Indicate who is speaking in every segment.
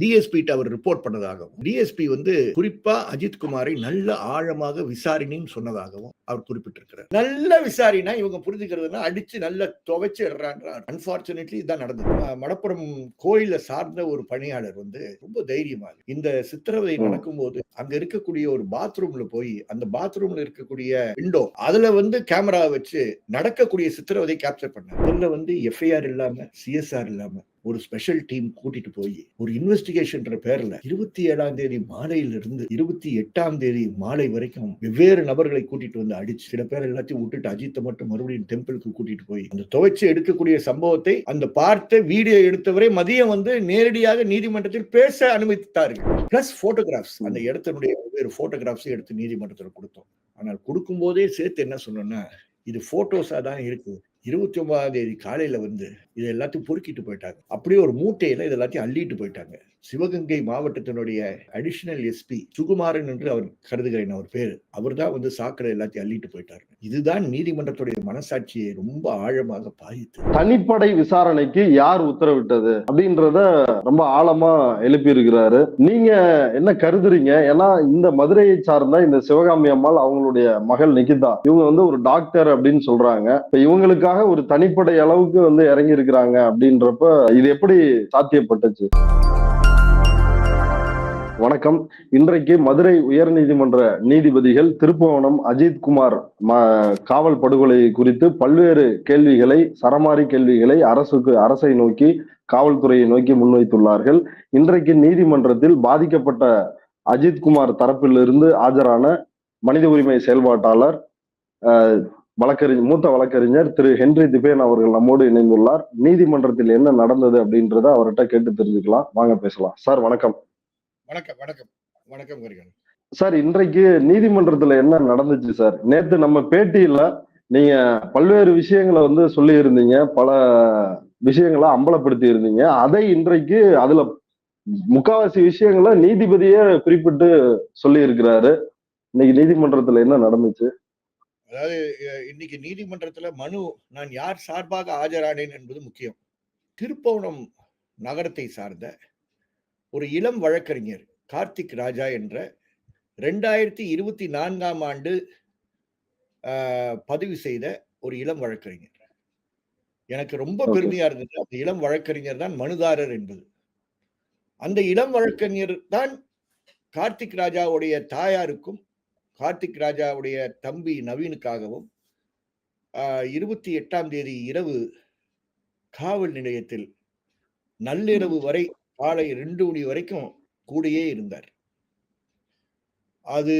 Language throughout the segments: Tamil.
Speaker 1: டிஎஸ்பி அவர் ரிப்போர்ட் பண்ணதாகவும் டிஎஸ்பி வந்து குறிப்பா அஜித் குமாரை நல்ல ஆழமாக விசாரணைன்னு சொன்னதாகவும் அவர் குறிப்பிட்டிருக்கிறார். நல்ல விசாரினா இவங்க புரிஞ்சுக்கிறதுனா அடிச்சு நல்ல துவைச்சு அன்பார்ச்சுனேட்லி இதான் நடந்தது. மடப்புறம் கோயில சார்ந்த ஒரு பணியாளர் வந்து ரொம்ப தைரியமாக இந்த சித்திரவதை
Speaker 2: ம்.
Speaker 1: நடக்கும்போது அங்க இருக்கக்கூடிய ஒரு பாத்ரூம்ல போய் அந்த பாத்ரூம்ல இருக்கக்கூடிய விண்டோ அதுல வந்து கேமரா வச்சு நடக்கக்கூடிய சித்திரவதை கேப்சர் பண்ணாங்க அதுல வந்து எஃப்ஐஆர் இல்லாம சிஎஸ்ஆர் இல்லாம ஒரு ஸ்பெஷல் டீம் கூட்டிட்டு போய் ஒரு இன்வெஸ்டிகேஷன் பேர்ல இருபத்தி ஏழாம் தேதி மாலையிலிருந்து இருபத்தி எட்டாம் தேதி மாலை வரைக்கும் வெவ்வேறு நபர்களை கூட்டிட்டு வந்து அடிச்சு சில பேர் எல்லாத்தையும் விட்டுட்டு அஜித்தை மட்டும் மறுபடியும் டெம்பிளுக்கு கூட்டிட்டு போய் அந்த துவைச்சு எடுக்கக்கூடிய சம்பவத்தை அந்த பார்த்த வீடியோ எடுத்தவரை மதியம் வந்து நேரடியாக நீதிமன்றத்தில் பேச அனுமதித்தார்கள். பிளஸ் போட்டோகிராஃப்ஸ் அந்த இடத்தினுடைய வெவ்வேறு போட்டோகிராஃப்ஸையும் எடுத்து நீதிமன்றத்தில் கொடுத்தோம். ஆனால் கொடுக்கும்போதே சேர்த்து என்ன சொன்னோம்னா இது போட்டோஸா தான் இருக்கு. இருபத்தி ஒன்பதாம் தேதி காலையில வந்து இது எல்லாத்தையும் பொறுக்கிட்டு போயிட்டாங்க. அப்படியே ஒரு மூட்டையில இது எல்லாத்தையும் அள்ளிட்டு போயிட்டாங்க. சிவகங்கை மாவட்டத்தினுடைய அடிஷனல் எஸ்பி சுகுமாரன் என்று அவர் கருதுகிறேன் அவர் பேரு. அவர் தான் வந்து சாக்கடை எல்லாத்தையும் அள்ளிட்டு போயிட்டாரு. இதுதான் நீதிமன்றத்துடைய மனசாட்சியை ரொம்ப ஆழமாக பாதித்து
Speaker 2: தனிப்படை விசாரணைக்கு யார் உத்தரவிட்டது அப்படின்றத ரொம்ப ஆழமா எழுப்பி இருக்கிறாரு நீங்க என்ன கருதுறீங்க? ஏன்னா இந்த மதுரையை சார்ந்த இந்த சிவகாமி அம்மாள் அவங்களுடைய மகள் நிகிதா. இவங்க வந்து ஒரு டாக்டர் அப்படின்னு சொல்றாங்க. இப்ப இவங்களுக்கு இவங்களுக்காக ஒரு தனிப்படை அளவுக்கு வந்து இறங்கி இருக்கிறாங்க அப்படின்றப்ப இது எப்படி சாத்தியப்பட்டுச்சு? வணக்கம். இன்றைக்கு மதுரை உயர்நீதிமன்ற நீதிபதிகள் திருப்புவனம் அஜித்குமார் காவல் படுகொலை குறித்து பல்வேறு கேள்விகளை சரமாரி கேள்விகளை அரசுக்கு அரசை நோக்கி காவல்துறையை நோக்கி முன்வைத்துள்ளார்கள். இன்றைக்கு நீதிமன்றத்தில் பாதிக்கப்பட்ட அஜித்குமார் தரப்பிலிருந்து ஆஜரான மனித உரிமை செயல்பாட்டாளர் வழக்கறிஞர் மூத்த வழக்கறிஞர் திரு ஹென்றி திபேன் அவர்கள் நம்மோடு இணைந்துள்ளார். நீதிமன்றத்தில் என்ன நடந்தது அப்படின்றத அவர்கிட்ட கேட்டு தெரிஞ்சுக்கலாம். வாங்க பேசலாம். சார் வணக்கம்.
Speaker 1: வணக்கம் வணக்கம். வணக்கம்
Speaker 2: சார் இன்றைக்கு நீதிமன்றத்துல என்ன நடந்துச்சு சார்? நேத்து நம்ம பேட்டியில நீங்க பல்வேறு விஷயங்களை வந்து சொல்லி இருந்தீங்க பல விஷயங்களை அம்பலப்படுத்தி இருந்தீங்க அதை இன்றைக்கு அதுல முக்காவாசி விஷயங்களை நீதிபதியே குறிப்பிட்டு சொல்லி இருக்கிறாரு இன்னைக்கு நீதிமன்றத்துல என்ன நடந்துச்சு?
Speaker 1: அதாவது இன்னைக்கு நீதிமன்றத்துல மனு நான் யார் சார்பாக ஆஜரானேன் என்பது முக்கியம். திருப்பவனம் நகரத்தை சார்ந்த ஒரு இளம் வழக்கறிஞர் கார்த்திக் ராஜா என்ற ரெண்டாயிரத்தி இருபத்தி நான்காம் ஆண்டு பதிவு செய்த ஒரு இளம் வழக்கறிஞர். எனக்கு ரொம்ப. பெருமையா இருந்தது. அந்த இளம் வழக்கறிஞர் தான் மனுதாரர் என்பது. அந்த இளம் வழக்கறிஞர் தான் கார்த்திக் ராஜாவுடைய தாயாருக்கும் கார்த்திக் ராஜாவுடைய தம்பி நவீனுக்காகவும் இருபத்தி எட்டாம் தேதி இரவு காவல் நிலையத்தில் நள்ளிரவு வரை காலை ரெண்டு மணி வரைக்கும் கூடயே இருந்தார். அது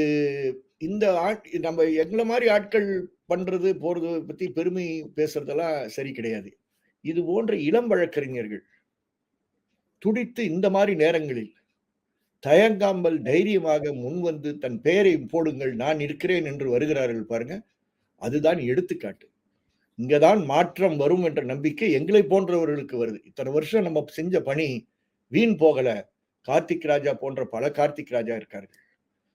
Speaker 1: இந்த ஆட் நம்ம எங்களை மாதிரி ஆட்கள் பண்றது போறது பத்தி பெருமை பேசுறதெல்லாம் சரி கிடையாது. இது போன்ற இளம் வழக்கறிஞர்கள் துடித்து இந்த மாதிரி நேரங்களில் தயங்காமல் தைரியமாக முன்வந்து தன் பெயரை போடுங்கள் நான் இருக்கிறேன் என்று வருகிறார்கள் பாருங்க. அதுதான் எடுத்துக்காட்டு. இங்கதான் மாற்றம் வரும் என்ற நம்பிக்கை எங்களை போன்றவர்களுக்கு வருது. இத்தனை வருஷம் நம்ம செஞ்ச பணி வீண் போகல. கார்த்திக் ராஜா போன்ற பல கார்த்திக் ராஜா இருக்கார்கள்.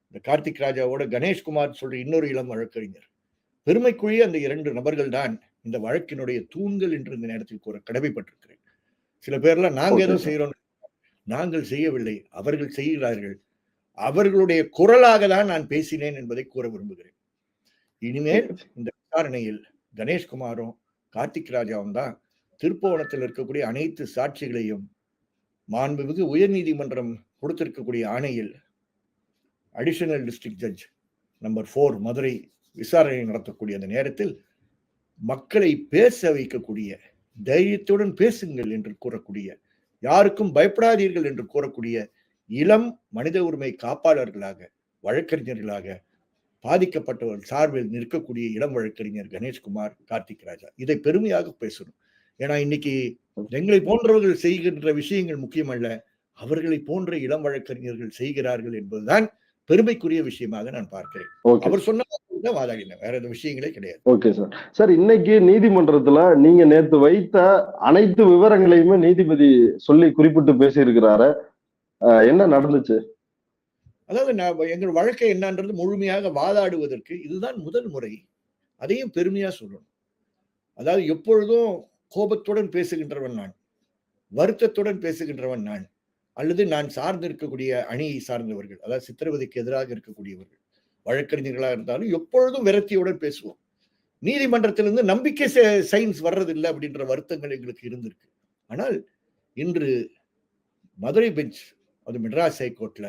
Speaker 1: இந்த கார்த்திக் ராஜாவோட கணேஷ்குமார் சொல்ற இன்னொரு இளம் வழக்கறிஞர். பெருமைக்குரிய அந்த இரண்டு நபர்கள் தான் இந்த வழக்கினுடைய தூண்கள் என்று இந்த நேரத்தில் கூற கடமைப்பட்டிருக்கிறேன். சில பேர்லாம் நாங்க ஏதோ. செய்யறோம் நாங்கள் செய்யவில்லை அவர்கள் செய்கிறார்கள். அவர்களுடைய குரலாக தான் நான் பேசினேன் என்பதை கூற விரும்புகிறேன். இனிமேல் இந்த விசாரணையில் கணேஷ்குமாரும் கார்த்திக் ராஜாவும் தான் திருப்புவனத்தில் இருக்கக்கூடிய அனைத்து சாட்சிகளையும் மாண்புமிகு உயர்நீதிமன்றம் கொடுத்திருக்கக்கூடிய ஆணையில் additional district judge number four Madurai விசாரணை நடத்தக்கூடிய அந்த நேரத்தில் மக்களை பேச வைக்கக்கூடிய தைரியத்துடன் பேசுங்கள் என்று கூறக்கூடிய யாருக்கும் பயப்படாதீர்கள் என்று கூறக்கூடிய இளம் மனித உரிமை காப்பாளர்களாக வழக்கறிஞர்களாக பாதிக்கப்பட்டவர் சார்பில் நிற்கக்கூடிய இளம் வழக்கறிஞர் கணேஷ்குமார் கார்த்திக் ராஜா. இதை பெருமையாக பேசணும். ஏன்னா இன்னைக்கு எங்களை போன்றவர்கள் செய்கின்ற விஷயங்கள் முக்கியமல்ல. அவர்களை போன்ற இளம் வழக்கறிஞர்கள் செய்கிறார்கள் என்பதுதான் பெருமைக்குரிய விஷயமாக நான் பார்க்கிறேன். அவர் சொன்ன தான் வாதாடினேன். வேற எந்த விஷயங்களே கிடையாது.
Speaker 2: ஓகே சார் சார் இன்னைக்கு நீதிமன்றத்துல நீங்க நேத்து வைத்த அனைத்து விவரங்களையுமே நீதிபதி சொல்லி குறிப்பிட்டு பேசியிருக்கிறாரு. என்ன நடந்துச்சு?
Speaker 1: அதாவது நான் எங்கள் வழக்கை என்னன்றது முழுமையாக வாதாடுவதற்கு இதுதான் முதல் முறை. அதையும் பெருமையா சொல்லணும். அதாவது எப்பொழுதும் கோபத்துடன் பேசுகின்றவன் நான். வருத்தத்துடன் பேசுகின்றவன் நான். அல்லது நான் சார்ந்து இருக்கக்கூடிய அணியை சார்ந்தவர்கள் அதாவது சித்திரவதைக்கு எதிராக இருக்கக்கூடியவர்கள் வழக்கறிஞர்களாக இருந்தாலும் எப்பொழுதும் விரக்தியுடன் பேசுவோம். நீதிமன்றத்திலிருந்து நம்பிக்கை சயின்ஸ் வர்றதில்லை அப்படின்ற வருத்தங்கள் எங்களுக்கு இருந்திருக்கு. ஆனால் இன்று மதுரை பெஞ்ச் அது மெட்ராஸ் ஹைகோர்ட்ல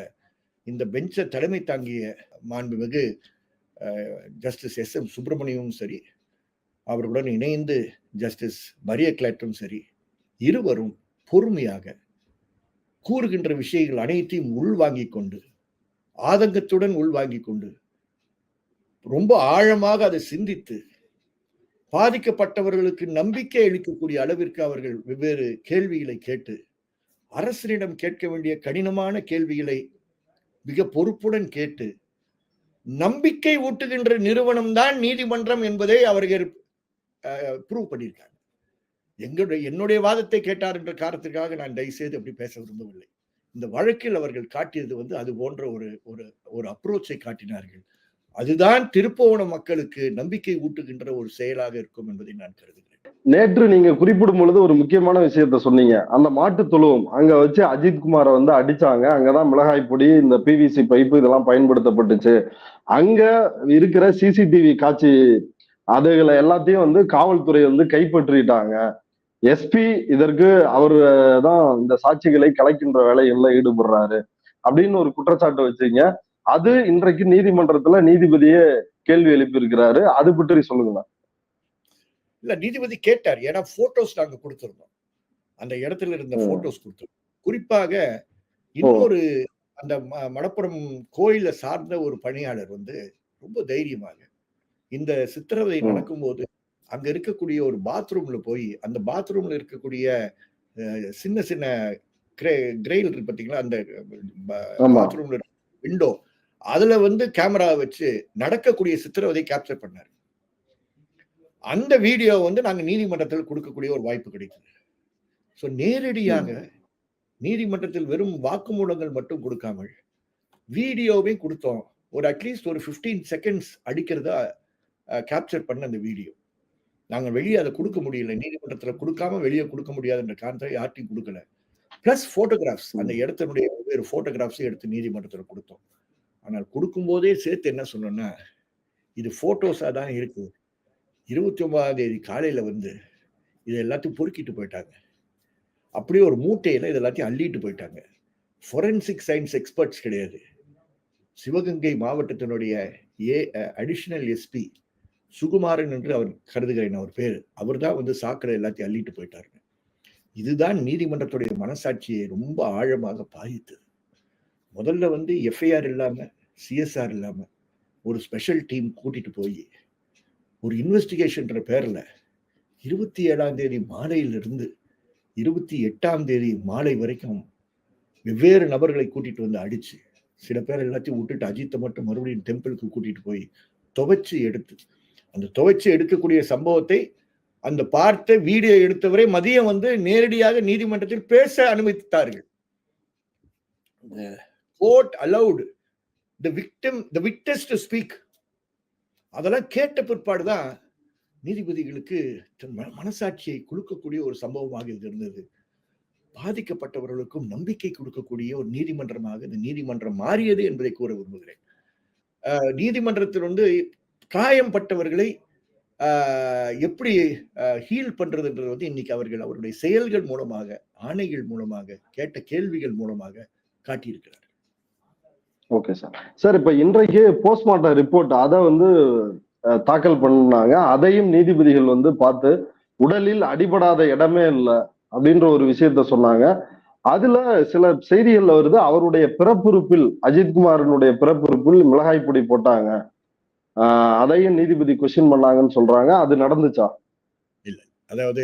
Speaker 1: இந்த பெஞ்சை தலைமை தாங்கிய மாண்புமிகு ஜஸ்டிஸ் எஸ் எம் சுப்பிரமணியமும் சரி அவர்களுடன் இணைந்து ஜஸ்டிஸ் மரிய கிளாட்டும் சரி இருவரும் பொறுமையாக கூறுகின்ற விஷயங்கள் அனைத்தையும் உள்வாங்கிக் கொண்டு ஆதங்கத்துடன் உள்வாங்கிக் கொண்டு ரொம்ப ஆழமாக அதை சிந்தித்து பாதிக்கப்பட்டவர்களுக்கு நம்பிக்கை அளிக்கக்கூடிய அளவிற்கு அவர்கள் வெவ்வேறு கேள்விகளை கேட்டு அரசரிடம் கேட்க வேண்டிய கடினமான கேள்விகளை மிக பொறுப்புடன் கேட்டு நம்பிக்கை ஊட்டுகின்ற நிறுவனம் தான் நீதிமன்றம் என்பதை அவர்கள் ப்ரூவ் பண்ணியிருக்காங்க. எங்களுடைய என்னுடைய வாதத்தை கேட்டார் என்ற காரணத்திற்காக நான் தயவுசெய்து அப்படி பேச விரும்பவில்லை. இந்த வழக்கில் அவர்கள் காட்டியது வந்து அது போன்ற ஒரு ஒரு ஒரு அப்ரோச்சை காட்டினார்கள். அதுதான் திருப்போணம் மக்களுக்கு நம்பிக்கை ஊட்டுகின்ற ஒரு செயலாக இருக்கும் என்பதை நான் கருதுகிறேன்.
Speaker 2: நேற்று நீங்க குறிப்பிடும் பொழுது ஒரு முக்கியமான விஷயத்த சொன்னீங்க. அந்த மாட்டு தொழுவம் அங்க வச்சு அஜித் குமாரை வந்து அடிச்சாங்க. அங்கதான் மிளகாய் பொடி இந்த பிவிசி பைப்பு இதெல்லாம் பயன்படுத்தப்பட்டுச்சு. அங்க இருக்கிற சிசிடிவி காட்சி அதுகளை எல்லாத்தையும் வந்து காவல்துறை வந்து கைப்பற்றிட்டாங்க. எஸ்பி இதற்கு அவர் தான் இந்த சாட்சிகளை கலைக்கின்ற வேலைகள்ல ஈடுபடுறாரு. அப்படின்னு ஒரு குற்றச்சாட்டு வச்சீங்க. அது இன்றைக்கு நீதிமன்றத்துல நீதிபதியே கேள்வி எழுப்பியிருக்கிறாரு. அது பற்றி சொல்லுங்களேன்.
Speaker 1: இல்ல நீதிபதி கேட்டார். ஏன்னா போட்டோஸ் நாங்க கொடுத்திருந்தோம். அந்த இடத்துல இருந்த போட்டோஸ் கொடுத்திருந்தோம். குறிப்பாக இன்னொரு அந்த மடப்புறம் கோயில சார்ந்த ஒரு பணியாளர் வந்து ரொம்ப தைரியமாக இந்த சித்திரவதை நடக்கும்போது அங்க இருக்கக்கூடிய ஒரு பாத்ரூம்ல போய் அந்த பாத்ரூம்ல இருக்கக்கூடிய சின்ன சின்ன கிரெயில் இருக்கு பாத்தீங்களா? அந்த பாத்ரூம்ல விண்டோ அதுல வந்து கேமரா வச்சு நடக்கக்கூடிய சித்திரவதை கேப்சர் பண்ணாரு. அந்த வீடியோ வந்து நாங்க நீதிமன்றத்தில் கொடுக்கக்கூடிய ஒரு வாய்ப்பு கிடைத்தது. ஸோ நேரடியாக நீதிமன்றத்தில் வெறும் வாக்குமூலங்கள் மட்டும் கொடுக்காமல் வீடியோவே கொடுத்தோம். ஒரு அட்லீஸ்ட் ஒரு ஃபிஃப்டீன் செகண்ட்ஸ் அடிக்கிறதா கேப்சர் பண்ண அந்த வீடியோ நாங்கள் வெளியே அதை கொடுக்க முடியல. நீதிமன்றத்தில் கொடுக்காம வெளியே கொடுக்க முடியாதுன்ற காரணத்தை யார்ட்டையும் கொடுக்கல. பிளஸ் போட்டோகிராஃப்ஸ் அந்த இடத்தினுடைய வெவ்வேறு போட்டோகிராஃப்ஸையும் எடுத்து நீதிமன்றத்தில் கொடுத்தோம். ஆனால் கொடுக்கும்போதே சேர்த்து என்ன சொன்னோம்னா இது போட்டோஸாக தான் இருக்கு. இருபத்தி ஒன்பதாம் தேதி காலையில வந்து இது எல்லாத்தையும் பொறுக்கிட்டு போயிட்டாங்க. அப்படியே ஒரு மூட்டையில இது எல்லாத்தையும் அள்ளிட்டு போயிட்டாங்க. ஃபொரென்சிக் சயின்ஸ் எக்ஸ்பர்ட்ஸ் கிடையாது. சிவகங்கை மாவட்டத்தினுடைய ஏ அடிஷனல் எஸ்பி சுகுமாரன் என்று அவர் கருதுகிறேன் அவர் பேர். அவர் தான் வந்து சாக்கடை எல்லாத்தையும் அள்ளிட்டு போயிட்டாருங்க இதுதான் நீதிமன்றத்துடைய மனசாட்சியை ரொம்ப ஆழமாக பாதித்தது. முதல்ல வந்து எஃப்ஐஆர் இல்லாமல் சிஎஸ்ஆர் இல்லாமல் ஒரு ஸ்பெஷல் டீம் கூட்டிட்டு போய் ஒரு இன்வெஸ்டிகேஷன்ற பேரில் இருபத்தி ஏழாம் தேதி மாலையிலிருந்து இருபத்தி எட்டாம் தேதி மாலை வரைக்கும் வெவ்வேறு நபர்களை கூட்டிட்டு வந்து அடிச்சு சில பேர் எல்லாத்தையும் விட்டுட்டு அஜித்தை மட்டும் மறுபடியும் டெம்பிளுக்கு கூட்டிட்டு போய் துவைச்சு எடுத்து அந்த துவைச்சு எடுக்கக்கூடிய சம்பவத்தை அந்த பார்த்த வீடியோ எடுத்தவரை மதியம் வந்து நேரடியாக நீதிமன்றத்தில் பேச அனுமதித்தார்கள். Court allowed the victim the victims to speak அதெல்லாம் கேட்ட பிற்பாடு தான் நீதிபதிகளுக்கு மனசாட்சியை கொடுக்கக்கூடிய ஒரு சம்பவமாக இது இருந்தது. பாதிக்கப்பட்டவர்களுக்கும் நம்பிக்கை கொடுக்கக்கூடிய ஒரு நீதிமன்றமாக இந்த நீதிமன்றம் மாறியது என்பதை கூற விரும்புகிறேன். நீதிமன்றத்தில் வந்து காயம்பட்டவர்களை எப்படி ஹீல் பண்றதுன்றது வந்து இன்னைக்கு அவர்கள் அவருடைய செயல்கள் மூலமாக ஆணைகள் மூலமாக கேட்ட கேள்விகள் மூலமாக காட்டியிருக்கிறார்.
Speaker 2: ஓகே சார் சார் இப்ப இன்றைக்கு போஸ்ட்மார்ட்டம் ரிப்போர்ட் அதை வந்து தாக்கல் பண்ணாங்க. அதையும் நீதிபதிகள் வந்து பார்த்து உடலில் அடிபடாத இடமே இல்லை அப்படின்ற ஒரு விஷயத்த சொன்னாங்க. அதுல சில செய்திகள்ல வருது அவருடைய பிறப்புறுப்பில் அஜித்குமாரனுடைய பிறப்புறுப்பில் மிளகாய் பொடி போட்டாங்க. அதையும் நீதிபதி கொஸ்டின் பண்ணாங்கன்னு சொல்றாங்க. அது நடந்துச்சா?
Speaker 1: இல்ல. அதாவது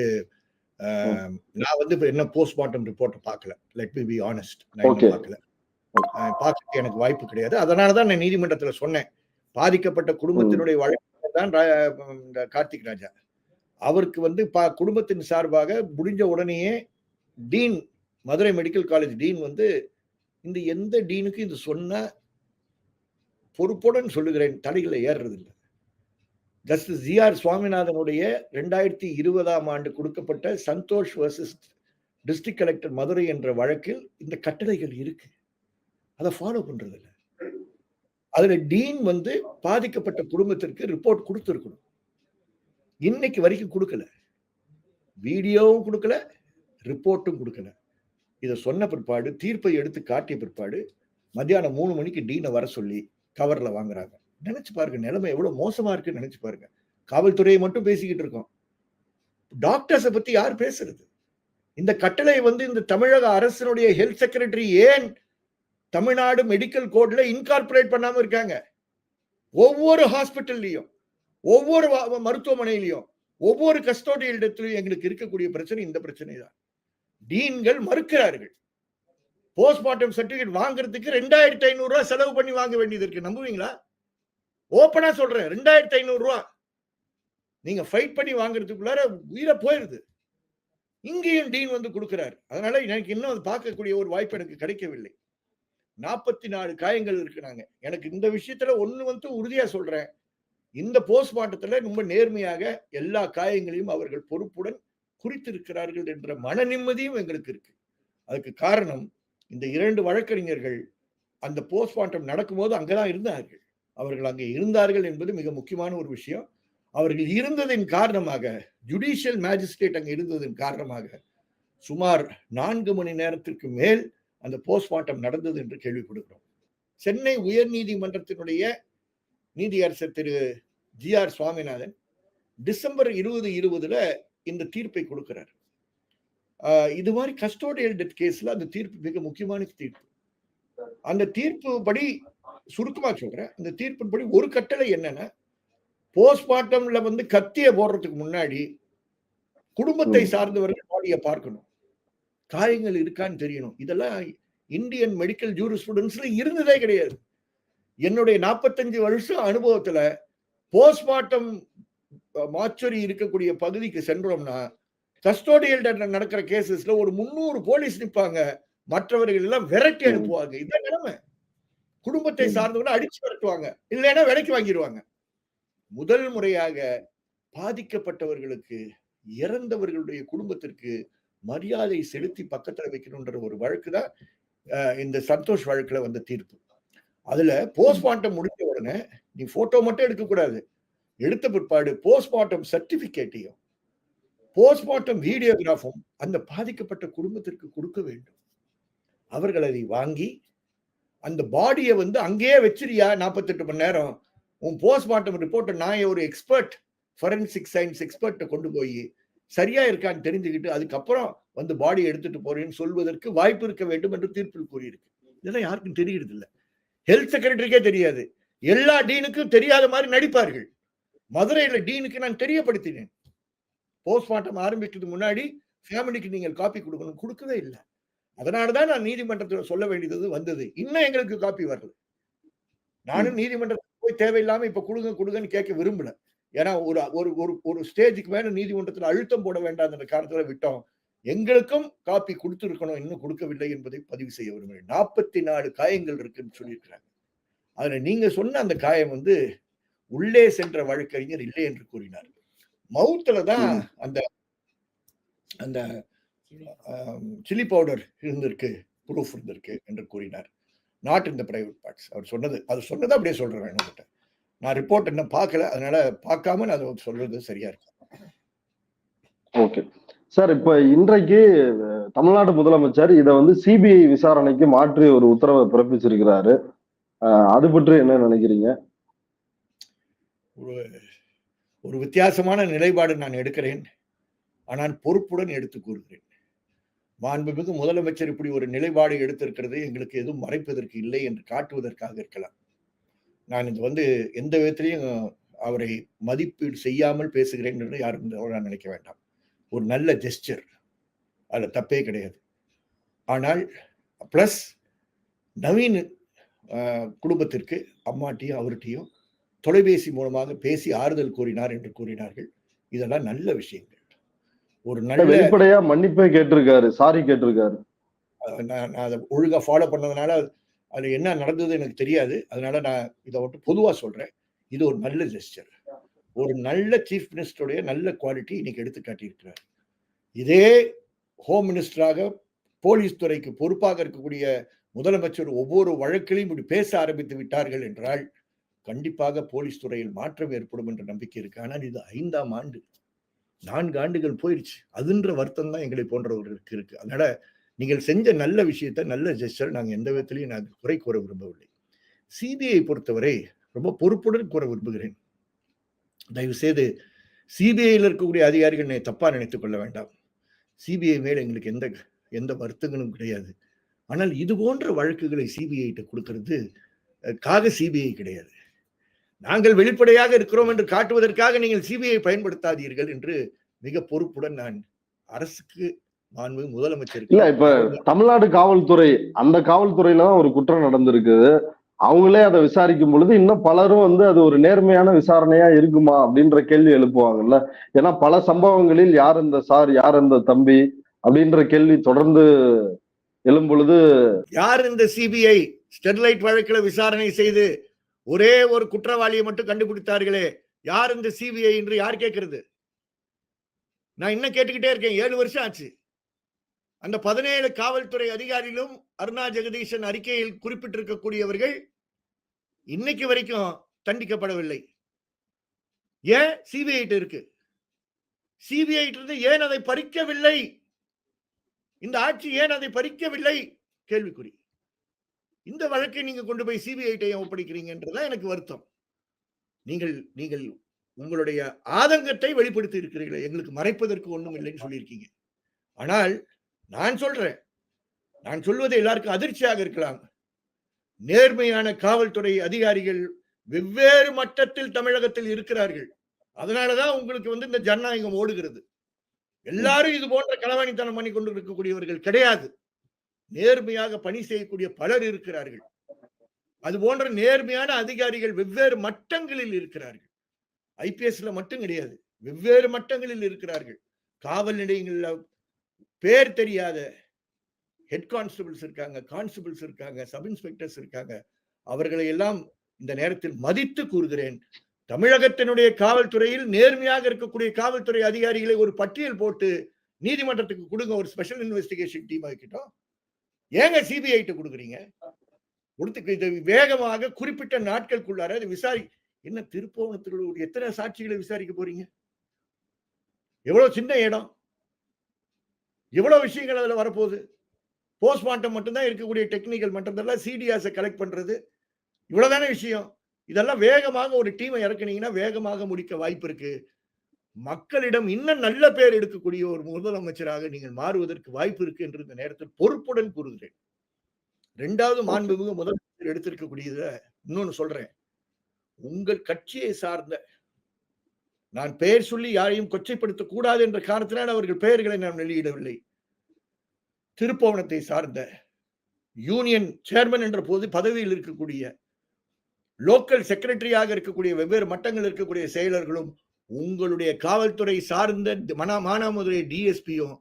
Speaker 1: நான் வந்து என்ன போஸ்ட்மார்ட்டம் ரிப்போர்ட் பார்க்கல. லெட் பி பி ஆனஸ்ட் பார்க்கல. பார்க்க எனக்கு வாய்ப்பு கிடையாது. அதனாலதான் நான் நீதிமன்றத்துல சொன்னேன். பாதிக்கப்பட்ட குடும்பத்தினுடைய வழக்கு தான் கார்த்திக் ராஜா. அவருக்கு வந்து குடும்பத்தின் சார்பாக முடிஞ்ச உடனேயே dean Madurai medical college dean வந்து இந்த எந்த டீனுக்கு இது சொன்ன பொறுப்புடன் சொல்லுகிறேன் தலைகளை ஏறுறதில்லை. ஜஸ்டிஸ் ஜி ஆர் சுவாமிநாதனுடைய ரெண்டாயிரத்தி இருபதாம் ஆண்டு கொடுக்கப்பட்ட Santhosh versus district collector Madurai என்ற வழக்கில் இந்த கட்டளைகள் இருக்கு. அதை ஃபாலோ பண்றது அதில் அதுல டீன் வந்து பாதிக்கப்பட்ட குடும்பத்திற்கு ரிப்போர்ட் கொடுத்துருக்கணும். இன்னைக்கு வரைக்கும் கொடுக்கல. வீடியோவும் கொடுக்கல ரிப்போர்ட்டும் கொடுக்கல. இதை சொன்ன பிற்பாடு தீர்ப்பை எடுத்து காட்டிய பிற்பாடு மத்தியானம் மூணு மணிக்கு டீனை வர சொல்லி கவர்ல வாங்குறாங்க. நினைச்சு பாருங்க நிலைமை எவ்வளவு மோசமா இருக்குன்னு நினைச்சு பாருங்க. காவல்துறையை மட்டும் பேசிக்கிட்டு இருக்கோம். டாக்டர்ஸை பத்தி யார் பேசுறது? இந்த கட்டளை வந்து இந்த தமிழக அரசினுடைய ஹெல்த் செக்ரட்டரி ஏன் தமிழ்நாடு மெடிக்கல் கோட்ல இன்கார்பரேட் பண்ணாம இருக்காங்க? ஒவ்வொரு ஹாஸ்பிட்டல்லையும் ஒவ்வொரு மருத்துவமனையிலையும் ஒவ்வொரு கஸ்டோடியல் இடத்துலையும் எங்களுக்கு இருக்கக்கூடிய பிரச்சனை இந்த பிரச்சனை தான் டீன்கள் மறுக்கிறார்கள். போஸ்ட்மார்ட்டம் சர்டிபிகேட் வாங்குறதுக்கு ரெண்டாயிரத்தி ஐநூறுரூவா செலவு பண்ணி வாங்க வேண்டியது இருக்கு. நம்புவீங்களா? ஓப்பனா சொல்றேன். ரெண்டாயிரத்தி ஐநூறுரூவா நீங்கள் நீங்க ஃபைட் பண்ணி வாங்குறதுக்குள்ளார உயிரை போயிடுது இங்கேயும் டீன் வந்து கொடுக்குறாரு. அதனால எனக்கு இன்னும் அது பார்க்கக்கூடிய ஒரு வாய்ப்பு எனக்கு கிடைக்கவில்லை. நாற்பத்தி நாலு காயங்கள் இருக்கிறாங்க எனக்கு இந்த விஷயத்துல ஒன்று வந்து உறுதியா சொல்றேன். இந்த போஸ்ட்மார்ட்டத்துல ரொம்ப நேர்மையாக எல்லா காயங்களையும் அவர்கள் பொறுப்புடன் குறித்திருக்கிறார்கள் என்ற மன நிம்மதியும் எங்களுக்கு இருக்கு. அதுக்கு காரணம் இந்த இரண்டு வழக்கறிஞர்கள் அந்த போஸ்ட்மார்ட்டம் நடக்கும்போது அங்கதான் இருந்தார்கள். அவர்கள் அங்கே இருந்தார்கள் என்பது மிக முக்கியமான ஒரு விஷயம். அவர்கள் இருந்ததின் காரணமாக ஜுடிஷியல் மேஜிஸ்ட்ரேட் அங்கே இருந்ததன் காரணமாக சுமார் நான்கு மணி நேரத்திற்கு மேல் அந்த போஸ்ட்மார்ட்டம் நடந்தது என்று கேள்விப்படுகிறோம். சென்னை உயர்நீதிமன்றத்தினுடைய நீதியரசர் Thiru G R Swaminathan December இருபது இருபதுல இந்த தீர்ப்பை கொடுக்கிறார். இது மாதிரி கஸ்டோடியல் டெத் கேஸ்ல அந்த தீர்ப்பு மிக முக்கியமான தீர்ப்பு. அந்த தீர்ப்பு படி சுருக்கமா சொல்றேன். அந்த தீர்ப்பின்படி ஒரு கட்டளை என்னன்னா போஸ்ட்மார்ட்டம்ல வந்து கத்திய போடுறதுக்கு முன்னாடி குடும்பத்தை. சார்ந்தவர்கள் பாடியை பார்க்கணும். காயங்கள் இருக்கான்னு தெரியணும். இதெல்லாம் இந்தியன் மெடிக்கல் ஜூரிஸ்புடன்ஸ்ல இருந்ததே கிடையாது. என்னுடைய நாற்பத்தஞ்சு வருஷம் அனுபவத்துல போஸ்ட்மார்ட்டம் மாச்சுரி இருக்கக்கூடிய பகுதிக்கு சென்றோம்னா கஸ்டோடியல் நடக்கிற கேசஸ்ல ஒரு முந்நூறு போலீஸ் நிப்பாங்க. மற்றவர்கள் எல்லாம் விரட்டி. அனுப்புவாங்க. இதான் நிலைமை. குடும்பத்தை. சார்ந்தவங்க அடிச்சு விரட்டுவாங்க இல்லைன்னா விலைக்கு வாங்கிடுவாங்க முதல் முறையாக பாதிக்கப்பட்டவர்களுக்கு இறந்தவர்களுடைய குடும்பத்திற்கு மரியாதை செலுத்தி பக்கத்துல வைக்கணும்ன்ற ஒரு வழக்கு தான் இந்த சந்தோஷ் வழக்குல வந்த தீர்ப்பு. அதுல போஸ்ட்மார்ட்டம் முடிஞ்ச உடனே நீ போட்டோ மட்டும் எடுக்க கூடாது எடுத்த பிற்பாடு போஸ்ட்மார்ட்டம் சர்டிபிகேட்டையும் போஸ்ட்மார்ட்டம் வீடியோகிராஃபும் அந்த பாதிக்கப்பட்ட குடும்பத்திற்கு கொடுக்க வேண்டும். அவர்கள் அதை வாங்கி அந்த பாடியை வந்து அங்கேயே வச்சிருயா? நாற்பத்தெட்டு மணி நேரம். உன் போஸ்ட்மார்ட்டம் ரிப்போர்ட்டை நான் ஒரு எக்ஸ்பர்ட் ஃபொரன்சிக் சயின்ஸ் எக்ஸ்பர்ட்டை கொண்டு போய் சரியா இருக்கான்னு தெரிஞ்சுக்கிட்டு அதுக்கப்புறம் வந்து பாடி எடுத்துட்டு போறேன்னு சொல்வதற்கு வாய்ப்பு இருக்க வேண்டும் என்று தீர்ப்பில் கூறியிருக்கு. இதெல்லாம் யாருக்கும் தெரிகிறது இல்லை. ஹெல்த் செக்ரட்டரிக்கே தெரியாது. எல்லா டீனுக்கும் தெரியாத மாதிரி நடிப்பார்கள். மதுரையில டீனுக்கு நான் தெரியப்படுத்தினேன். போஸ்ட்மார்ட்டம் ஆரம்பிக்கிறதுக்கு முன்னாடி ஃபேமிலிக்கு நீங்கள் காப்பி கொடுக்கணும். கொடுக்கவே இல்லை. அதனாலதான் நான் நீதிமன்றத்தில் சொல்ல வேண்டியது வந்தது. இன்னும் எங்களுக்கு காப்பி வரல. நானும் நீதிமன்றத்துக்கு போய் தேவையில்லாம இப்ப கொடுங்க கொடுங்கன்னு கேட்க விரும்பல. ஏன்னா ஒரு ஒரு ஒரு ஒரு ஸ்டேஜுக்கு மேல நீதிமன்றத்தில் அழுத்தம் போட வேண்டாம் காரணத்துல விட்டோம். எங்களுக்கும் காப்பி கொடுத்திருக்கணும். இன்னும் கொடுக்கவில்லை என்பதை பதிவு செய்ய விரும்புகிறேன். நாற்பத்தி நாலு காயங்கள் இருக்குன்னு சொல்லியிருக்கிறாங்க. அதுல நீங்க சொன்ன அந்த காயம் வந்து உள்ளே சென்ற வழக்கறிஞர் இல்லை என்று கூறினார். மவுத்துல தான். அந்த அந்த சில்லி பவுடர் இருந்திருக்கு ப்ரூஃப் இருந்திருக்கு என்று கூறினார். நாட் இந்த பிரைவேட் பார்ட்ஸ் அவர் சொன்னது அது சொன்னதை அப்படியே சொல்றேன் உங்ககிட்ட. நான் ரிப்போர்ட் இன்னும் பார்க்கல அதனால பார்க்காம நான் அதை சொல்றது சரியா இருக்கு.
Speaker 2: ஓகே சார் இப்ப இன்றைக்கு தமிழ்நாடு முதலமைச்சர் இதை வந்து சிபிஐ விசாரணைக்கு மாற்றி ஒரு உத்தரவை பிறப்பிச்சிருக்கிறாரு. அது பற்றி என்ன நினைக்கிறீங்க?
Speaker 1: ஒரு வித்தியாசமான நிலைப்பாடு நான் எடுக்கிறேன். ஆனால் பொறுப்புடன் எடுத்து கூறுகிறேன். மாண்புமிகு முதலமைச்சர் இப்படி ஒரு நிலைப்பாடு எடுத்திருக்கிறது எங்களுக்கு எதுவும் மறைப்பதற்கு இல்லை என்று காட்டுவதற்காக இருக்கலாம். நான் இது வந்து எந்த விதத்திலையும் அவரை மதிப்பீடு செய்யாமல் பேசுகிறேன் என்று யாரும் நான் நினைக்க வேண்டாம். ஒரு நல்ல ஜெஸ்டர் அதில் தப்பே கிடையாது. ஆனால் ப்ளஸ் நவீன் குடும்பத்திற்கு அம்மாட்டியும் அவர்கிட்டையும் தொலைபேசி மூலமாக பேசி ஆறுதல் கூறினார் என்று கூறினார்கள். இதெல்லாம் நல்ல விஷயங்கள். ஒரு நல்ல
Speaker 2: வெளிப்படையா மன்னிப்பே கேட்டிருக்காரு. சாரி கேட்டிருக்காரு.
Speaker 1: நான் அதை ஒழுங்கா ஃபாலோ பண்ணதுனால அது என்ன நடந்தது எனக்கு தெரியாது. அதனால நான் இதை மட்டும் பொதுவா சொல்றேன். இது ஒரு நல்ல ஜெஸ்டர் ஒரு நல்ல சீஃப் மினிஸ்டருடைய நல்ல குவாலிட்டி இன்னைக்கு எடுத்து காட்டியிருக்கிறார் இதே ஹோம் மினிஸ்டராக போலீஸ் துறைக்கு பொறுப்பாக இருக்கக்கூடிய முதலமைச்சர் ஒவ்வொரு வழக்கிலையும் இப்படி பேச ஆரம்பித்து விட்டார்கள் என்றால் கண்டிப்பாக போலீஸ் துறையில் மாற்றம் ஏற்படும் என்ற நம்பிக்கை இருக்கு. ஆனால் இது ஐந்தாம் ஆண்டு. நான்கு ஆண்டுகள் போயிடுச்சு அதுன்ற வருத்தம் தான் எங்களை போன்றவர்களுக்கு இருக்கு. அதனால நீங்கள் செஞ்ச நல்ல விஷயத்தை நல்ல ஜெஸ்டர் நாங்கள் எந்த விதத்திலையும் நாங்கள் குறை கூற விரும்பவில்லை. சிபிஐ பொறுத்தவரை ரொம்ப பொறுப்புடன் கூற விரும்புகிறேன். தயவு செய்து சிபிஐயில் இருக்கக்கூடிய அதிகாரிகள் என்னை தப்பா நினைத்துக் கொள்ள வேண்டாம். சிபிஐ மேல் எங்களுக்கு எந்த எந்த வருத்தங்களும் கிடையாது. ஆனால் இது போன்ற வழக்குகளை சிபிஐ கொடுக்கறது காக சிபிஐ கிடையாது. நாங்கள் வெளிப்படையாக இருக்கிறோம் என்று காட்டுவதற்காக நீங்கள் சிபிஐ பயன்படுத்தாதீர்கள் என்று மிக பொறுப்புடன் நான் அரசுக்கு மாண்பு
Speaker 2: இல்ல
Speaker 1: முதலமைச்சருக்கு
Speaker 2: இப்ப தமிழ்நாடு காவல்துறை அந்த காவல்துறையில தான் ஒரு குற்றம் நடந்திருக்குது. அவங்களே அதை விசாரிக்கும் பொழுது இன்னும் பலரும் வந்து அது ஒரு நேர்மையான விசாரணையா இருக்குமா அப்படின்ற கேள்வி எழுப்புவாங்கல்ல. ஏன்னா பல சம்பவங்களில் யார் இந்த சார் யார் இந்த தம்பி அப்படின்ற கேள்வி தொடர்ந்து எழும் பொழுது
Speaker 1: யார் இந்த சிபிஐ ஸ்டெர்லைட் வழக்கில் விசாரணை செய்து ஒரே ஒரு குற்றவாளியை மட்டும் கண்டுபிடித்தார்களே. யார் இந்த சிபிஐ என்று யார் கேட்கறது? நான் இன்னும் கேட்டுக்கிட்டே இருக்கேன். ஏழு வருஷம் ஆச்சு. அந்த பதினேழு காவல்துறை அதிகாரிகளும் அருணா ஜெகதீசன் அறிக்கையில் குறிப்பிட்டிருக்கக்கூடியவர்கள் இன்னைக்கு வரைக்கும் தண்டிக்கப்படவில்லை. ஏன்? சிபிஐ இருக்கு. சிபிஐ இருந்து ஏன் அதை பறிக்கவில்லை? இந்த ஆட்சி ஏன் அதை பறிக்கவில்லை? கேள்விக்குறி. இந்த வழக்கை நீங்க கொண்டு போய் சிபிஐ ஒப்படைக்கிறீங்கன்றதுதான் எனக்கு வருத்தம். நீங்கள் நீங்கள் உங்களுடைய ஆதங்கத்தை வெளிப்படுத்தி இருக்கிறீர்கள் எங்களுக்கு மறைப்பதற்கு ஒண்ணும் இல்லைன்னு சொல்லியிருக்கீங்க. ஆனால் நான் சொல்றேன் நான் சொல்வது எல்லாருக்கும் அதிர்ச்சியாக இருக்கலாம். நேர்மையான காவல்துறை அதிகாரிகள் வெவ்வேறு மட்டத்தில் தமிழகத்தில் இருக்கிறார்கள். அதனாலதான் உங்களுக்கு வந்து இந்த ஜனநாயகம் ஓடுகிறது. எல்லாரும் இது போன்ற களவாணித்தனம் பண்ணி கொண்டு இருக்கக்கூடியவர்கள் கிடையாது. நேர்மையாக பணி செய்யக்கூடிய பலர் இருக்கிறார்கள். அது போன்ற நேர்மையான அதிகாரிகள் வெவ்வேறு மட்டங்களில் இருக்கிறார்கள். ஐபிஎஸ்ல மட்டும் கிடையாது. வெவ்வேறு மட்டங்களில் இருக்கிறார்கள். காவல் நிலையங்கள்ல பேர் தெரியாத ஹெட் கான்ஸ்டபிள்ஸ் இருக்காங்க கான்ஸ்டபிள்ஸ் இருக்காங்க சப் இன்ஸ்பெக்டர்ஸ் இருக்காங்க. அவர்களை எல்லாம் இந்த நேரத்தில் மதித்து கூறுகிறேன். தமிழகத்தினுடைய காவல்துறையில் நேர்மையாக இருக்கக்கூடிய காவல்துறை அதிகாரிகளை ஒரு பட்டியல் போட்டு நீதிமன்றத்துக்கு கொடுங்க. ஒரு ஸ்பெஷல் இன்வெஸ்டிகேஷன் டீம் ஆக்கிட்டோம். ஏங்க சிபிஐட்டு கொடுக்குறீங்க? கொடுத்து இது வேகமாக குறிப்பிட்ட நாட்களுக்குள்ளார அதை விசாரி என்ன திருப்போணத்தில் எத்தனை சாட்சிகளை விசாரிக்க போறீங்க? எவ்வளவு சின்ன இடம்? எவ்வளவு விஷயங்கள் அதில் வரப்போகுது? போஸ்ட்மார்ட்டம் மட்டும்தான் இருக்கக்கூடிய டெக்னிக்கல் மட்டும் சிடிஆர்ஸை கலெக்ட் பண்ணுறது இவ்வளோதானே விஷயம். இதெல்லாம் வேகமாக ஒரு டீமை இறக்குனீங்கன்னா வேகமாக முடிக்க வாய்ப்பு இருக்குது மக்களிடம் இன்னும் நல்ல பேர் எடுக்கக்கூடிய ஒரு முதலமைச்சராக நீங்கள் மாறுவதற்கு வாய்ப்பு இருக்கு என்று இந்த நேரத்தில் பொறுப்புடன் கூறுகிறேன். ரெண்டாவது மாண்புமிகு முதலமைச்சர் எடுத்திருக்கக்கூடியத இன்னொன்னு சொல்றேன். உங்கள் கட்சியை சார்ந்த நான் பெயர் சொல்லி யாரையும் கொச்சைப்படுத்த கூடாது என்ற காரணத்தினால் அவர்கள் பெயர்களை நான் வெளியிடவில்லை. திருப்பவனத்தை சார்ந்த யூனியன் சேர்மன் என்ற போது பதவியில் இருக்கக்கூடிய லோக்கல் செக்ரட்டரியாக இருக்கக்கூடிய வெவ்வேறு மட்டங்கள் இருக்கக்கூடிய செயலர்களும் உங்களுடைய காவல்துறை சார்ந்த மனா மானாமதுரை டிஎஸ்பியும்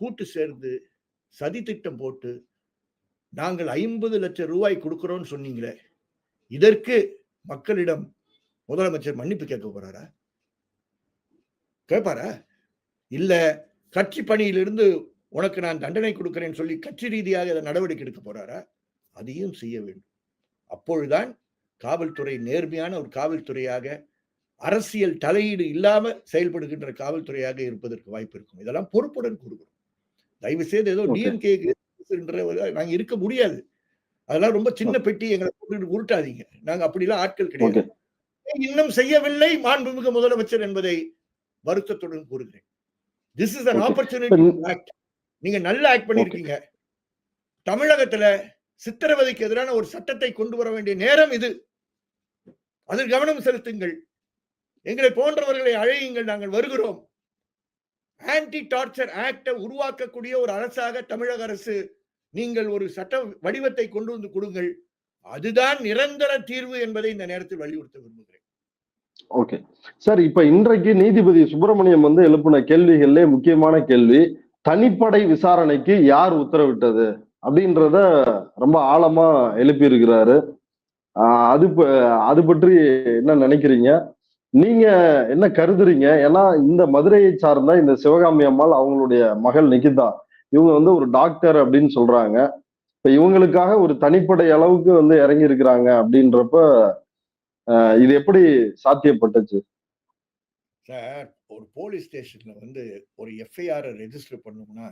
Speaker 1: கூட்டு சேர்ந்து சதி திட்டம் போட்டு நாங்கள் ஐம்பது லட்சம் ரூபாய் கொடுக்குறோன்னு சொன்னீங்களே இதற்கு மக்களிடம் முதலமைச்சர் மன்னிப்பு கேட்க போறாரா? கேட்பாரா இல்ல கட்சி பணியிலிருந்து உனக்கு நான் தண்டனை கொடுக்கிறேன்னு சொல்லி கட்சி ரீதியாக அதை நடவடிக்கை எடுக்க போறாரா? அதையும் செய்ய வேண்டும். அப்பொழுதுதான் காவல்துறை நேர்மையான ஒரு காவல்துறையாக அரசியல் தலையீடு இல்லாம செயல்படுகின்ற காவல்துறையாக இருப்பதற்கு வாய்ப்பு இருக்கும். இதெல்லாம் பொறுப்புடன் கூறுகிறோம். தயவு செய்து ஏதோ. டிஎம்கே நாங்க இருக்க முடியாது. அதெல்லாம் ரொம்ப சின்ன பெட்டி எங்களை போட்டு உருட்டாதீங்க. நாங்க அப்படிலாம் ஆட்கள் கிடையாது. இன்னும் செய்யவில்லை? மாண்புமிகு முதலமைச்சர் என்பதை வருத்தத்துடன் கூறுகிறேன். This is an. ஆப்பர்ச்சுனிட்டி நீங்க நல்ல ஆக்ட் பண்ணிருக்கீங்க தமிழகத்துல சித்திரவதைக்கு எதிரான ஒரு சட்டத்தை கொண்டு வர வேண்டிய நேரம் இது. அதில் கவனம் செலுத்துங்கள். எங்களை போன்றவர்களை அழையுங்கள் நாங்கள் வருகிறோம். ஆன்டி டார்ச்சர் ஆக்டை உருவாக்கக்கூடிய ஒரு அரசாக தமிழக அரசு நீங்கள் ஒரு சட்ட வடிவத்தை கொண்டு வந்து கொடுங்கள். அதுதான் நிரந்தர தீர்வு என்பதை இந்த நேரத்தில் வலியுறுத்த விரும்புகிறேன்.
Speaker 2: ஓகே சார் இப்ப இன்றைக்கு நீதிபதி சுப்பிரமணியம் வந்து எழுப்பின கேள்விகள்ல முக்கியமான கேள்வி தனிப்படை விசாரணைக்கு யார் உத்தரவிட்டது அப்படின்றத ரொம்ப ஆழமா எழுப்பி இருக்கிறாரு அது ப- அது பற்றி என்ன நினைக்கிறீங்க? நீங்க என்ன கருதுறீங்க? ஏன்னா இந்த மதுரையை சார்ந்த இந்த சிவகாமி அம்மாள் அவங்களுடைய மகள் நிகிதா இவங்க வந்து ஒரு டாக்டர் அப்படின்னு சொல்றாங்க. இப்ப இவங்களுக்காக ஒரு தனிப்படை அளவுக்கு வந்து இறங்கி இருக்கிறாங்க அப்படின்றப்ப இது எப்படி சாத்தியப்பட்டுச்சு?
Speaker 1: சார் ஒரு போலீஸ் ஸ்டேஷன்ல வந்து ஒரு எஃப்ஐஆர் ரெஜிஸ்டர் பண்ணோம்னா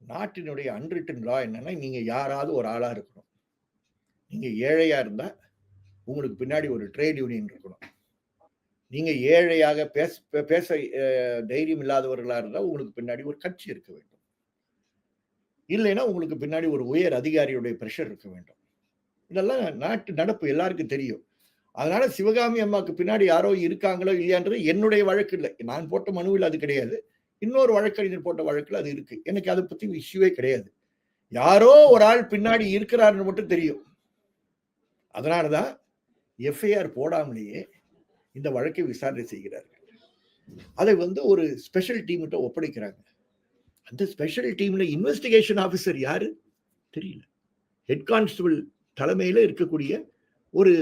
Speaker 1: நாட்டினுடைய அன்ரிட்டன் லா என்னன்னா நீங்க யாராவது ஒரு ஆளா இருக்கணும். நீங்க ஏழையா இருந்தா உங்களுக்கு பின்னாடி ஒரு ட்ரேட் யூனியன் இருக்கணும். நீங்கள் ஏழையாக பேச பே- பேச தைரியம் இல்லாதவர்களாக இருந்தால் உங்களுக்கு பின்னாடி ஒரு கட்சி இருக்க வேண்டும். இல்லைன்னா உங்களுக்கு பின்னாடி ஒரு உயர் அதிகாரியுடைய ப்ரெஷர் இருக்க வேண்டும். இதெல்லாம் நாட்டு நடப்பு எல்லாருக்கும் தெரியும். அதனால சிவகாமி அம்மாவுக்கு பின்னாடி யாரோ இருக்காங்களோ இல்லையான்றது என்னுடைய வழக்கு இல்லை. நான் போட்ட மனுவில் அது கிடையாது. இன்னொரு வழக்கறிஞர் போட்ட வழக்கில் அது இருக்கு. எனக்கு அதை பத்தி இஷ்யூவே கிடையாது. யாரோ ஒரு ஆள் பின்னாடி இருக்கிறாருன்னு மட்டும் தெரியும். அதனாலதான் எஃப்ஐஆர் போடாமலேயே இந்த வழக்கை விசாரணை செய்கிறார்கள். அதை வந்து ஒரு ஸ்பெஷல் டீம்கிட்ட ஒப்படைக்கிறாங்க. அந்த ஸ்பெஷல் டீம்ல இன்வெஸ்டிகேஷன் ஆஃபீஸர் யாரு? தெரியல. ஹெட் கான்ஸ்டபிள் தலைமையில் இருக்கக்கூடிய ஒரு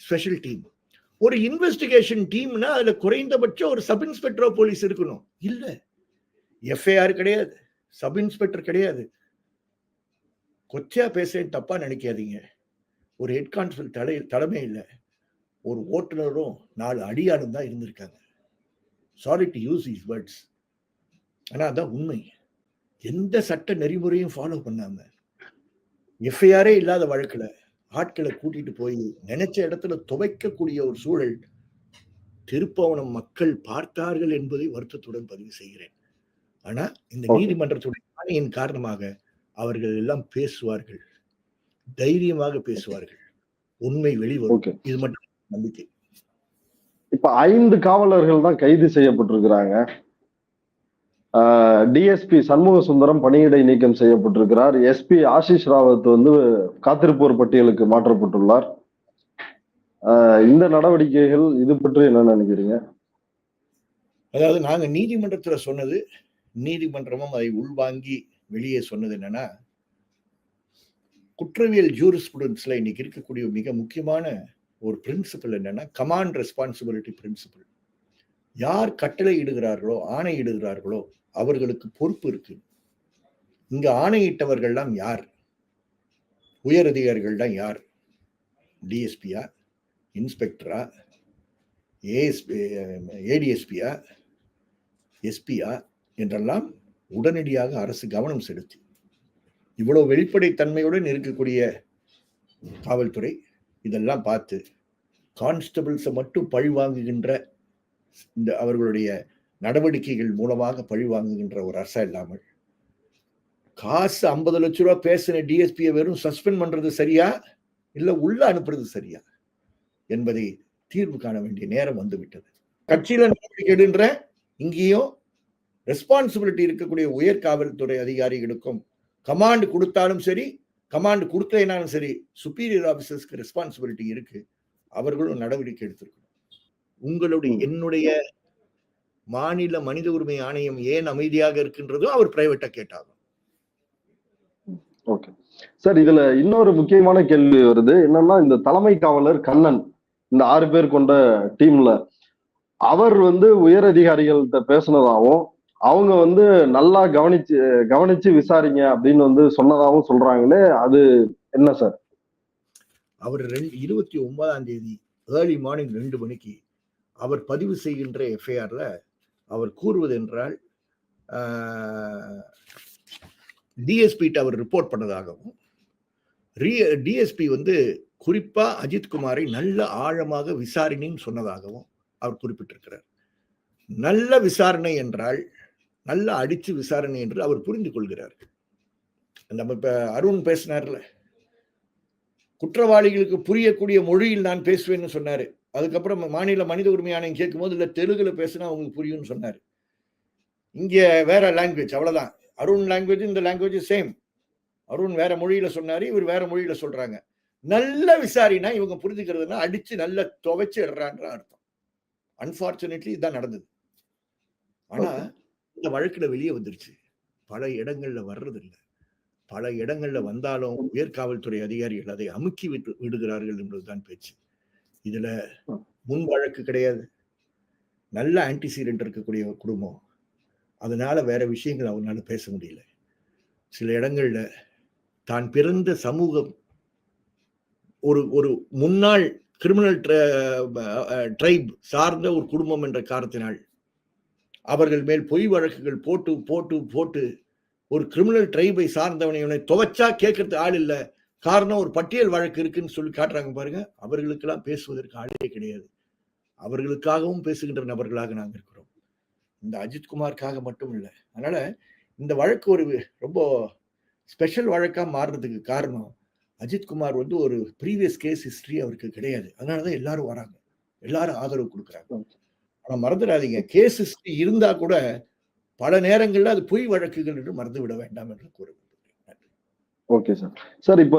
Speaker 1: ஸ்பெஷல் டீம் ஒரு இன்வெஸ்டிகேஷன் டீம்னா அதில் குறைந்தபட்சம் ஒரு சப் இன்ஸ்பெக்டர் போலீஸ் இருக்கணும். இல்லை. எஃப்ஐஆர் கிடையாது. சப் இன்ஸ்பெக்டர் கிடையாது. கொச்சையா பேசுறேன் தப்பா நினைக்காதீங்க. ஒரு ஹெட் கான்ஸ்டபிள் தலை இல்லை ஒரு ஓட்டுநரும் நாலு அடியாளும் தான் இருந்திருக்காங்க. Sorry to use is words ஆனா அதான் உண்மை. எந்த சட்ட நெறிமுறையும் ஃபாலோ பண்ணாம எஃப்ஐஆரே இல்லாத வழக்குல ஆட்களை கூட்டிட்டு போய் நினைச்ச இடத்துல துவைக்கக்கூடிய ஒரு சூழல் திருப்பவனம் மக்கள் பார்த்தார்கள் என்பதை வருத்தத்துடன் பதிவு செய்கிறேன். ஆனா இந்த. நீதிமன்றத்துடைய ஆணையின் காரணமாக அவர்கள் எல்லாம் பேசுவார்கள். தைரியமாக பேசுவார்கள். உண்மை வெளிவரும். இது மட்டும் நம்பிக்கை.
Speaker 2: இப்ப ஐந்து காவலர்கள் தான் கைது செய்யப்பட்டிருக்கிறாங்க. டிஎஸ்பி சண்முக சுந்தரம் பணியிடை நீக்கம் செய்யப்பட்டிருக்கிறார். எஸ்பி ஆஷிஷ் ராவத் வந்து காத்திருப்போர் பட்டியலுக்கு மாற்றப்பட்டுள்ளார். இந்த நடவடிக்கைகள் இது பற்றி என்ன நினைக்கிறீங்க?
Speaker 1: அதாவது நாங்க நீதிமன்றத்துல சொன்னது நீதிமன்றமும் அதை உள்வாங்கி வெளியே சொன்னது என்னன்னா குற்றவியல் ஜூரிஸ்புடன்ஸ்ல இன்னைக்கு இருக்கக்கூடிய மிக முக்கியமான ஒரு பிரின்சிபல் என்னன்னா கமாண்ட் ரெஸ்பான்சிபிலிட்டி பிரின்சிபல் யார் கட்டளை இடுகிறார்களோ ஆணை இடுகிறார்களோ அவர்களுக்கு பொறுப்பு இருக்கு. இங்க ஆணையிட்டவர்கள்லாம் யார்? உயர் அதிகாரிகள்லாம் யார் டிஎஸ்பியா இன்ஸ்பெக்டரா? ஏஎஸ்பி ஏடிஎஸ்பியா எஸ்பியா என்றெல்லாம் உடனடியாக அரசு கவனம் செலுத்தி. இவ்வளவு வெளிப்படைத்தன்மையுடன் இருக்கக்கூடிய காவல்துறை இதெல்லாம் பார்த்து கான்ஸ்டபிள்ஸை மட்டும் பழி வாங்குகின்ற இந்த அவர்களுடைய நடவடிக்கைகள் மூலமாக பழி வாங்குகின்ற ஒரு அரசா இல்லாமல் காசு ஐம்பது லட்ச ரூபா பேசின டிஎஸ்பியை வெறும் சஸ்பெண்ட் பண்றது சரியா? இல்லை உள்ள அனுப்புறது சரியா? என்பதை தீர்வு காண வேண்டிய நேரம் வந்துவிட்டது. கட்சியில நடவடிக்கை இங்கேயும் ரெஸ்பான்சிபிலிட்டி இருக்கக்கூடிய உயர் காவல்துறை அதிகாரிகளுக்கும் கமாண்ட் கொடுத்தாலும் சரி கமாண்ட் கொடுக்கலைனாலும் சரி சுப்பீரியர் ஆபீசர்ஸ்க்கு ரெஸ்பான்சிபிலிட்டி இருக்கு. அவர்களும் நடவடிக்கை எடுத்திருக்கணும். உங்களுடைய என்னுடைய மாநில மனித உரிமை ஆணையம் ஏன் அமைதியாக இருக்கின்றதோ அவர் பிரைவேட்டா கேட்டாங்க
Speaker 2: ஓகே. சார் இதுல இன்னொரு முக்கியமான கேள்வி வருது. என்னன்னா இந்த தலைமை காவலர் கண்ணன் இந்த ஆறு பேர் கொண்ட டீம்ல அவர் வந்து உயர் அதிகாரிகள்கிட்ட பேசுனதாகவும் அவங்க வந்து நல்லா கவனிச்சு கவனிச்சு விசாரிங்க அப்படின்னு வந்து சொன்னதாகவும் சொல்றாங்களே அது என்ன சார்?
Speaker 1: அவர் ரெண்டு இருபத்தி ஒன்பதாம் தேதி ஏர்லி மார்னிங் ரெண்டு மணிக்கு அவர் பதிவு செய்கின்ற எஃப்ஐஆர்ல அவர் கூறுவது என்றால் டிஎஸ்பிகிட்ட அவர் ரிப்போர்ட் பண்ணதாகவும் டிஎஸ்பி வந்து குறிப்பா அஜித்குமாரை நல்ல ஆழமாக விசாரணைன்னு சொன்னதாகவும் அவர் குறிப்பிட்டிருக்கிறார். நல்ல விசாரணை என்றால் நல்லா அடிச்சு விசாரணை என்று அவர் புரிந்து கொள்கிறார் நம்ம இப்ப அருண் பேசினார்ல குற்றவாளிகளுக்கு புரியக்கூடிய மொழியில் நான் பேசுவேன்னு சொன்னாரு. அதுக்கப்புறம் மாநில மனித உரிமை ஆணையம் கேட்கும் போது இல்ல தெலுங்குல பேசினா அவங்களுக்கு புரியும்னு சொன்னாரு. இங்க வேற லாங்குவேஜ் அவ்வளவுதான். அருண் லாங்குவேஜ் இந்த லாங்குவேஜ் சேம் அருண் வேற மொழியில சொன்னாரு இவர் வேற மொழியில சொல்றாங்க. நல்ல விசாரினா இவங்க புரிஞ்சுக்கிறதுனா அடிச்சு நல்லா துவைச்சு இடுறான்ற அர்த்தம். அன்பார்ச்சுனேட்லி இதுதான் நடந்தது. ஆனா இந்த வழக்குல வெளியே வந்துருச்சு. பல இடங்கள்ல வர்றதில்லை. பல இடங்கள்ல வந்தாலும் உயர் காவல்துறை அதிகாரிகள் அதை அமுக்கி விட்டு விடுகிறார்கள் என்பதுதான் பேச்சு. இதுல முன் வழக்கு கிடையாது. நல்ல ஆன்டிசீடென்ட் இருக்கக்கூடிய குடும்பம். அதனால வேற விஷயங்கள் அவனால பேச முடியல. சில இடங்கள்ல தான் பிறந்த சமூகம் ஒரு ஒரு முன்னாள் கிரிமினல் ட்ரைப் சார்ந்த ஒரு குடும்பம் என்ற காரணத்தினால் அவர்கள் மேல் பொய் வழக்குகள் போட்டு போட்டு போட்டு ஒரு கிரிமினல் ட்ரைபை சார்ந்தவனை இவனை துவைச்சா கேட்கறது ஆள் இல்லை. காரணம் ஒரு பட்டியல் வழக்கு இருக்குன்னு சொல்லி காட்டுறாங்க பாருங்க. அவர்களுக்கெல்லாம் பேசுவதற்கு ஆளே கிடையாது. அவர்களுக்காகவும் பேசுகின்ற நபர்களாக நாங்கள் இருக்கிறோம். இந்த அஜித்குமாருக்காக மட்டும் இல்லை. அதனால இந்த வழக்கு ஒரு ரொம்ப ஸ்பெஷல் வழக்காக மாறுறதுக்கு காரணம் அஜித்குமார் வந்து ஒரு ப்ரீவியஸ் கேஸ் ஹிஸ்டரி அவருக்கு கிடையாது. அதனால தான் எல்லாரும் வராங்க. எல்லாரும் ஆதரவு கொடுக்குறாங்க. ஆனா மறந்துடாதீங்க. கேஸ் ஹிஸ்டரி இருந்தா கூட பல நேரங்கள்ல அது பொய் வழக்குகள் என்று மறந்து விட வேண்டாம் என்று கூறுகிறேன்
Speaker 2: ஓகே சார். சார் இப்ப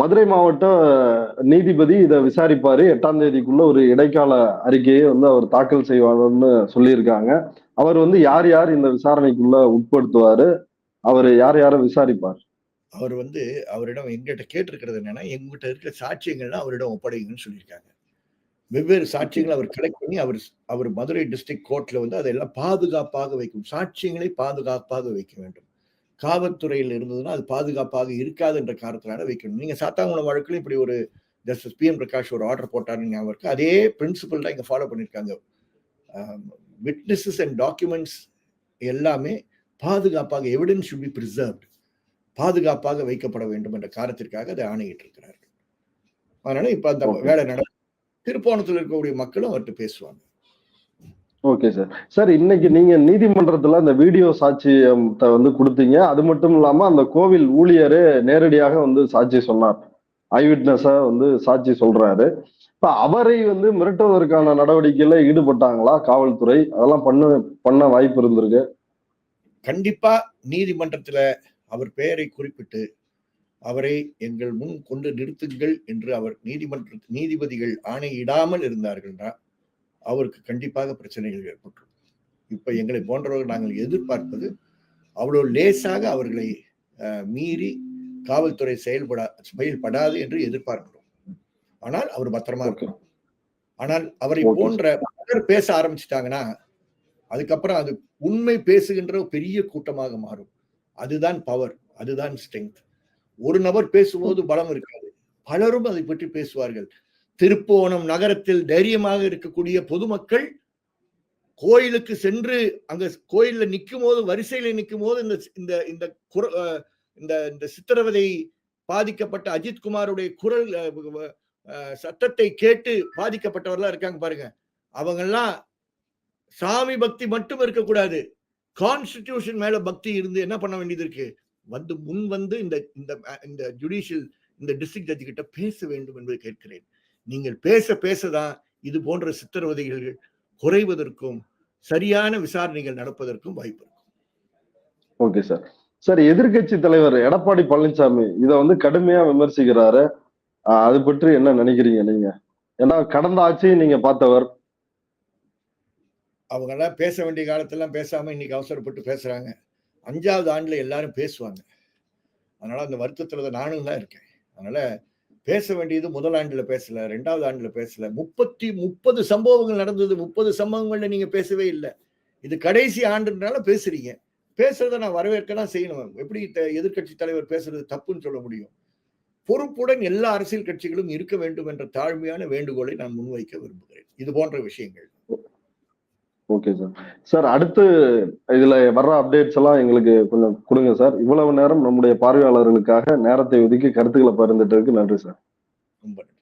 Speaker 2: மதுரை மாவட்ட நீதிபதி இதை விசாரிப்பாரு. எட்டாம் தேதிக்குள்ள ஒரு இடைக்கால அறிக்கையை வந்து அவர் தாக்கல் செய்வாருன்னு சொல்லியிருக்காங்க. அவர் வந்து யார் யார் இந்த விசாரணைக்குள்ள உட்படுத்துவாரு? அவர் யார் யாரை விசாரிப்பார்?
Speaker 1: அவர் வந்து அவரிடம் எங்கிட்ட கேட்டிருக்கிறது என்னன்னா எங்கிட்ட இருக்கிற சாட்சியங்கள்லாம் அவரிடம் ஒப்படைங்கன்னு சொல்லியிருக்காங்க. வெவ்வேறு சாட்சியங்களை அவர் கலெக்ட் பண்ணி அவர் அவர் மதுரை டிஸ்ட்ரிக்ட் கோர்ட்ல வந்து அதெல்லாம் பாதுகாப்பாக வைக்கும். சாட்சியங்களை பாதுகாப்பாக வைக்க வேண்டும். காவல்துறையில் இருந்ததுன்னா அது பாதுகாப்பாக இருக்காது என்ற காரணத்தினால வைக்கணும். நீங்க சாத்தாங்குளம் வழக்குல இப்படி ஒரு ஜஸ்டிஸ் பி எம் பிரகாஷ் ஒரு ஆர்டர் போட்டாருன்னு ஞாபகம் இருக்கு. அதே பிரின்சிபல் தான் இங்க ஃபாலோ பண்ணியிருக்காங்க. விட்னஸஸ் அண்ட் டாக்குமெண்ட்ஸ் எல்லாமே பாதுகாப்பாக எவிடன்ஸ் should be preserved. பாதுகாப்பாக வைக்கப்பட வேண்டும் என்ற காரணத்திற்காக அதை ஆணையிட்டு இருக்கிறார்கள் அதனால இப்ப அந்த. வேலை நட திருப்போணத்தில் இருக்கக்கூடிய மக்களும் அவர்கிட்ட பேசுவாங்க.
Speaker 2: Okay sir. சார் இன்னைக்கு நீங்க நீதிமன்றத்துல அந்த வீடியோ சாட்சியத்தை வந்து கொடுத்தீங்க. அது மட்டும் இல்லாம அந்த கோவில் ஊழியரே நேரடியாக வந்து சாட்சி சொன்னார். ஐவிட்னஸா வந்து சாட்சி சொல்றாரு. இப்ப அவரை வந்து மிரட்டுவதற்கான நடவடிக்கையில ஈடுபட்டாங்களா காவல்துறை? அதெல்லாம் பண்ண பண்ண வாய்ப்பு இருந்திருக்கு.
Speaker 1: கண்டிப்பா நீதிமன்றத்துல அவர் பெயரை குறிப்பிட்டு அவரை எங்கள் முன் கொண்டு நிறுத்துங்கள் என்று அவர் நீதிமன்ற நீதிபதிகள் ஆணையிடாமல் இருந்தார்கள்னா அவருக்கு கண்டிப்பாக பிரச்சனைகள் ஏற்பட்டுரும் இப்ப எங்களை போன்றவர்கள் நாங்கள் எதிர்பார்ப்பது அவ்வளவு லேசாக அவர்களை மீறி காவல்துறை செயல்படா செயல்படாது என்று எதிர்பார்க்கிறோம். ஆனால் அவர் பத்திரமா
Speaker 2: ஓகே.
Speaker 1: இருக்கணும். ஆனால் அவரை. போன்ற பலர் பேச ஆரம்பிச்சிட்டாங்கன்னா அதுக்கப்புறம் அது உண்மை பேசுகின்ற பெரிய கூட்டமாக மாறும். அதுதான் பவர் அதுதான் ஸ்ட்ரென்த் ஒரு நபர் பேசும்போது பலம் இருக்காது. பலரும் அதை பற்றி பேசுவார்கள். திருப்போணம் நகரத்தில் தைரியமாக இருக்கக்கூடிய பொதுமக்கள் கோயிலுக்கு சென்று அங்க கோயில்ல நிற்கும் போது வரிசையில நிற்கும் போது இந்த இந்த இந்த குர- இந்த இந்த சித்திரவதை பாதிக்கப்பட்ட அஜித்குமாருடைய குரல் சத்தத்தை கேட்டு பாதிக்கப்பட்டவர்களா இருக்காங்க பாருங்க. அவங்கெல்லாம் சாமி பக்தி மட்டும் இருக்கக்கூடாது. கான்ஸ்டிடியூஷன் மேல பக்தி இருந்து என்ன பண்ண வேண்டியது இருக்கு? வந்து முன் வந்து இந்த இந்த இந்த ஜுடிஷியல் இந்த டிஸ்ட்ரிக்ட் ஜட்ஜி கிட்ட பேச வேண்டும் என்பதை கேட்கிறேன். நீங்கள் பேச பேசதான் இது போன்ற சித்திரவதைகள் குறைவதற்கும் சரியான விசாரணைகள் நடப்பதற்கும் வாய்ப்பு இருக்கும்.
Speaker 2: ஓகே சார் சார் எதிர்க்கட்சி தலைவர் எடப்பாடி பழனிசாமி இதை வந்து கடுமையா விமர்சிக்கிறாரு. அது பற்றி என்ன நினைக்கிறீங்க நீங்க? ஏன்னா கடந்த ஆட்சியை நீங்க பார்த்தவர்.
Speaker 1: அவங்க எல்லாம் பேச வேண்டிய காலத்தெல்லாம் பேசாம இன்னைக்கு அவசரப்பட்டு பேசுறாங்க. அஞ்சாவது ஆண்டில் எல்லாரும் பேசுவாங்க. அதனால் அந்த வருத்தத்தில் தான் நானும் தான் இருக்கேன். அதனால் பேச வேண்டியது முதல் ஆண்டில் பேசலை ரெண்டாவது ஆண்டில் பேசலை. முப்பத்தி முப்பது சம்பவங்கள் நடந்தது. முப்பது சம்பவங்களில் நீங்கள் பேசவே இல்லை. இது கடைசி ஆண்டுனால பேசுறீங்க. பேசுறதை நான் வரவேற்க தான் செய்யணும். எப்படி எதிர்கட்சி எதிர்க்கட்சி தலைவர் பேசுறது தப்புன்னு சொல்ல முடியும்? பொறுப்புடன் எல்லா அரசியல் கட்சிகளும் இருக்க வேண்டும் என்ற தாழ்மையான வேண்டுகோளை நான் முன்வைக்க விரும்புகிறேன். இது போன்ற விஷயங்கள்.
Speaker 2: ஓகே சார் சார் அடுத்து இதுல வர்ற அப்டேட்ஸ் எல்லாம் எங்களுக்கு கொஞ்சம் கொடுங்க சார் இவ்வளவு நேரம் நம்முடைய பார்வையாளர்களுக்காக நேரத்தை ஒதுக்கி கருத்துக்களை பகிர்ந்துட்டதுக்கு நன்றி சார்
Speaker 1: ரொம்ப நன்றி.